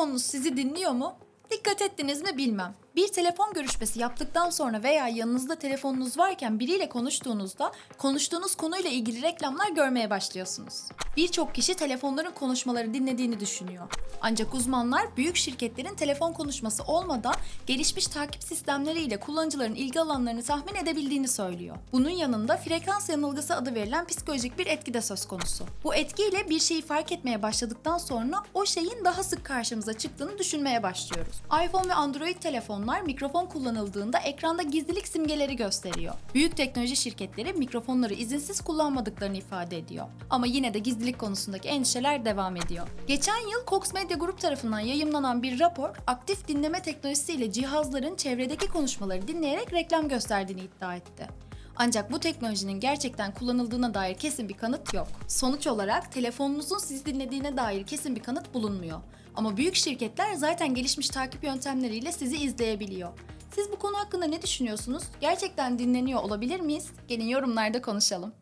telefonunuz sizi dinliyor mu? Dikkat ettiniz mi bilmem. Bir telefon görüşmesi yaptıktan sonra veya yanınızda telefonunuz varken biriyle konuştuğunuzda konuştuğunuz konuyla ilgili reklamlar görmeye başlıyorsunuz. Birçok kişi telefonların konuşmaları dinlediğini düşünüyor. Ancak uzmanlar büyük şirketlerin telefon konuşması olmadan gelişmiş takip sistemleriyle kullanıcıların ilgi alanlarını tahmin edebildiğini söylüyor. Bunun yanında frekans yanılgısı adı verilen psikolojik bir etki de söz konusu. Bu etkiyle bir şeyi fark etmeye başladıktan sonra o şeyin daha sık karşımıza çıktığını düşünmeye başlıyoruz. iPhone ve Android telefonlar mikrofon kullanıldığında ekranda gizlilik simgeleri gösteriyor. Büyük teknoloji şirketleri mikrofonları izinsiz kullanmadıklarını ifade ediyor. Ama yine de gizlilik konusundaki endişeler devam ediyor. Geçen yıl Cox Media Group tarafından yayımlanan bir rapor, aktif dinleme teknolojisiyle cihazların çevredeki konuşmaları dinleyerek reklam gösterdiğini iddia etti. Ancak bu teknolojinin gerçekten kullanıldığına dair kesin bir kanıt yok. Sonuç olarak telefonunuzun sizi dinlediğine dair kesin bir kanıt bulunmuyor. Ama büyük şirketler zaten gelişmiş takip yöntemleriyle sizi izleyebiliyor. Siz bu konu hakkında ne düşünüyorsunuz? Gerçekten dinleniyor olabilir miyiz? Gelin yorumlarda konuşalım.